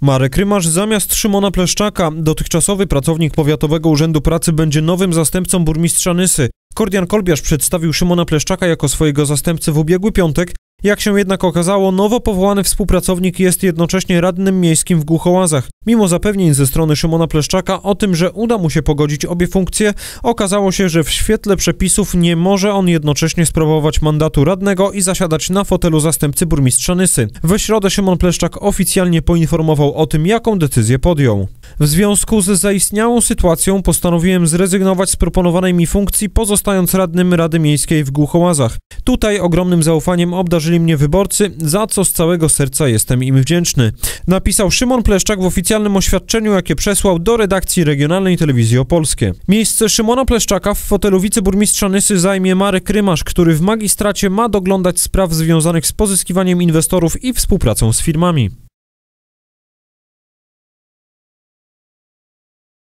Marek Rymasz zamiast Szymona Pleszczaka, dotychczasowy pracownik Powiatowego Urzędu Pracy będzie nowym zastępcą burmistrza Nysy. Kordian Kolbiarz przedstawił Szymona Pleszczaka jako swojego zastępcę w ubiegły piątek. Jak się jednak okazało, nowo powołany współpracownik jest jednocześnie radnym miejskim w Głuchołazach. Mimo zapewnień ze strony Szymona Pleszczaka o tym, że uda mu się pogodzić obie funkcje, okazało się, że w świetle przepisów nie może on jednocześnie sprawować mandatu radnego i zasiadać na fotelu zastępcy burmistrza Nysy. We środę Szymon Pleszczak oficjalnie poinformował o tym, jaką decyzję podjął. W związku z zaistniałą sytuacją postanowiłem zrezygnować z proponowanej mi funkcji, pozostając radnym Rady Miejskiej w Głuchołazach. Tutaj ogromnym zaufaniem obdarzyli mnie wyborcy, za co z całego serca jestem im wdzięczny. Napisał Szymon Pleszczak w oficjalnym oświadczeniu, jakie przesłał do redakcji regionalnej telewizji opolskie. Miejsce Szymona Pleszczaka w fotelu wiceburmistrza Nysy zajmie Marek Rymasz, który w magistracie ma doglądać spraw związanych z pozyskiwaniem inwestorów i współpracą z firmami.